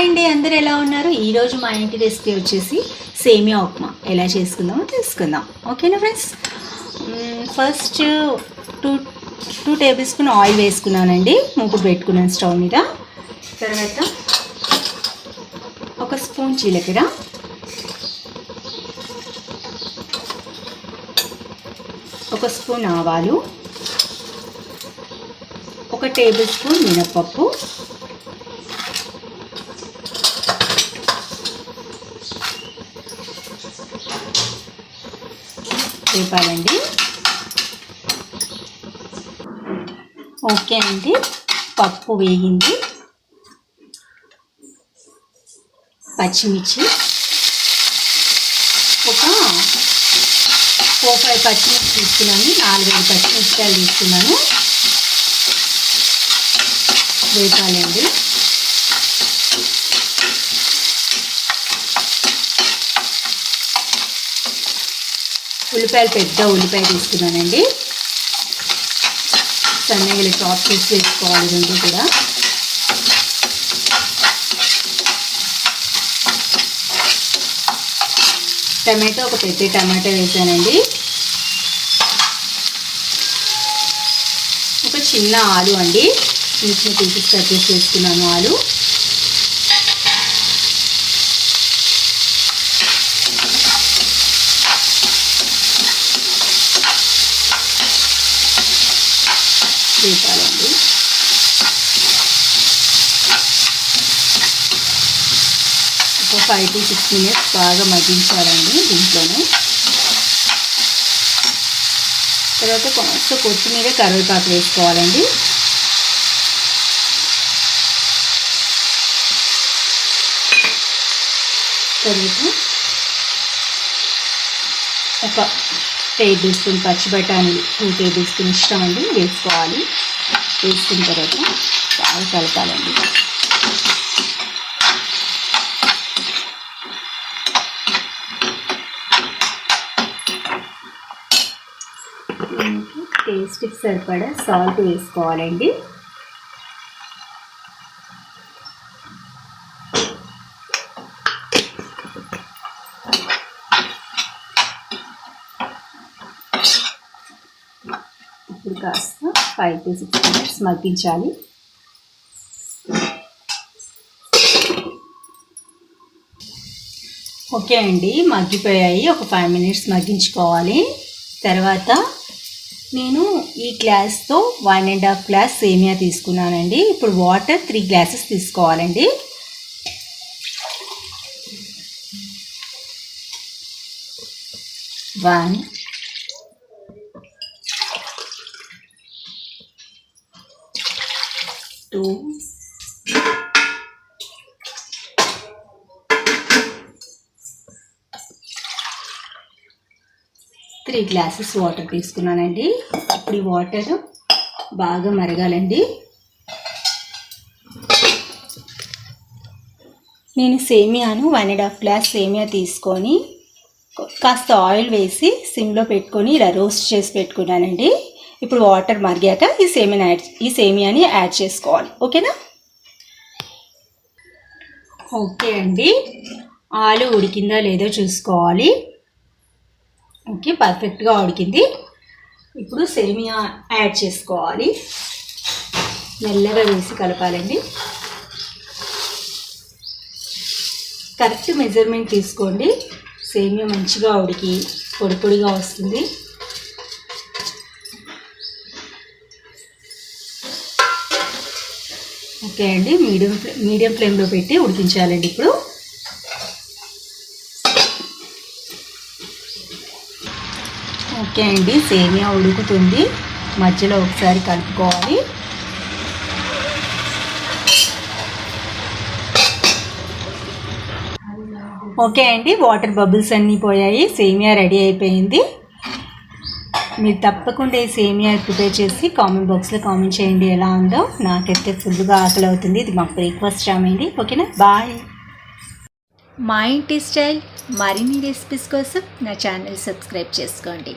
Hi అండి అందరు ఎలా ఉన్నారు? ఈరోజు మా ఇంటి రెసిపీ వచ్చేసి సేమియా ఉప్మా. ఎలా చేసుకుందామో తెలుసుకుందాం. ఓకేనా friends first two two tablespoon oil వేసుకున్నానండి. మూకుడు పెట్టుకున్నాను స్టవ్ మీద. తర్వాత ఒక స్పూన్ జీలకర్ర. ఒక స్పూన్ ఆవాలు. ఒక టేబుల్ స్పూన్ మినప్పప్పు. వేపాలండి. ఓకే అండి పప్పు వేగింది. పచ్చిమిర్చి. ఒక ఫోర్ ఫైవ్ పచ్చిమిర్చి తీసుకున్నాను నాలుగైదు పచ్చిమిర్చికాయలు తీసుకున్నాను. వేపాలండి. ఉల్లిపాయలు పెద్ద ఉల్లిపాయ తీసుకున్నానండి. సన్నగిలి టాప్ చేసి వేసుకోవాలి రెండు కూడా. టమాటో ఒక పెద్ద టమాటో వేసానండి. ఒక చిన్న ఆలు అండి. చిన్న చిన్న పీసెస్ కట్ చేసి వేసుకున్నాను ఆలు. వేపాలండి ఒక ఫైవ్ టు సిక్స్ మినిట్స్ బాగా మగ్గించాలండి దీంట్లోనే. తర్వాత కొంచెం కొత్తిమీర కరివేపాకు వేసుకోవాలండి. తర్వాత ఒక టేబుల్ స్పూన్ పచ్చి టూ టేబుల్ స్పూన్ ఇష్టం అండి వేసుకోవాలి. వేసుకున్న తర్వాత బాగా కలపాలండి. టేస్ట్కి సరిపడా సాల్ట్ వేసుకోవాలండి. ఇప్పుడు కాస్త ఫైవ్ టు సిక్స్ మినిట్స్ మగ్గించాలి. ఓకే అండి మగ్గిపోయాయి. ఒక ఫైవ్ మినిట్స్ మగ్గించుకోవాలి. తర్వాత నేను ఈ గ్లాస్తో వన్ అండ్ హాఫ్ గ్లాస్ సేమియా తీసుకున్నానండి. ఇప్పుడు వాటర్ త్రీ గ్లాసెస్ తీసుకోవాలండి. One two three glasses water తీసుకున్నానండి. ఇప్పుడు ఈ వాటర్ బాగా మరగాలండి. నేను సేమియాను వన్ అండ్ హాఫ్ గ్లాస్ సేమియా తీసుకొని కాస్త ఆయిల్ వేసి సిమ్లో పెట్టుకొని ఇలా రోస్ట్ చేసి పెట్టుకున్నానండి. ఇప్పుడు వాటర్ మరిగాక ఈ సేమియా యాడ్ ఈ సేమియాని యాడ్ చేసుకోవాలి. ఓకేనా? ఓకే అండి. ఆలు ఉడికిందా లేదో చూసుకోవాలి. ఓకే పర్ఫెక్ట్గా ఉడికింది. ఇప్పుడు సేమియా యాడ్ చేసుకోవాలి. మెల్లగా వేసి కలపాలండి. కరెక్ట్ మెజర్మెంట్ తీసుకోండి. సేమియా మంచిగా ఉడికి పొడి పొడిగా వస్తుంది. ఓకే అండి. మీడియం ఫ్లే మీడియం ఫ్లేమ్లో పెట్టి ఉడికించాలండి ఇప్పుడు. ఓకే అండి. సేమియా ఉడుకుతుంది. మధ్యలో ఒకసారి కలుపుకోవాలి. ఓకే అండి. వాటర్ బబుల్స్ అన్నీ పోయాయి. సేమియా రెడీ అయిపోయింది. మీరు తప్పకుండా ఈ సేమియా ప్రిపేర్ చేసి కామెంట్ బాక్స్లో కామెంట్ చేయండి. ఎలా ఉందో. నాకైతే ఫుల్గా ఆకలి అవుతుంది. ఇది మాకు బ్రేక్ఫాస్ట్ రామండి ఓకేనా? బాయ్ మా ఇంటి స్టైల్ మరిన్ని రెసిపీస్ కోసం నా ఛానల్ సబ్స్క్రైబ్ చేసుకోండి.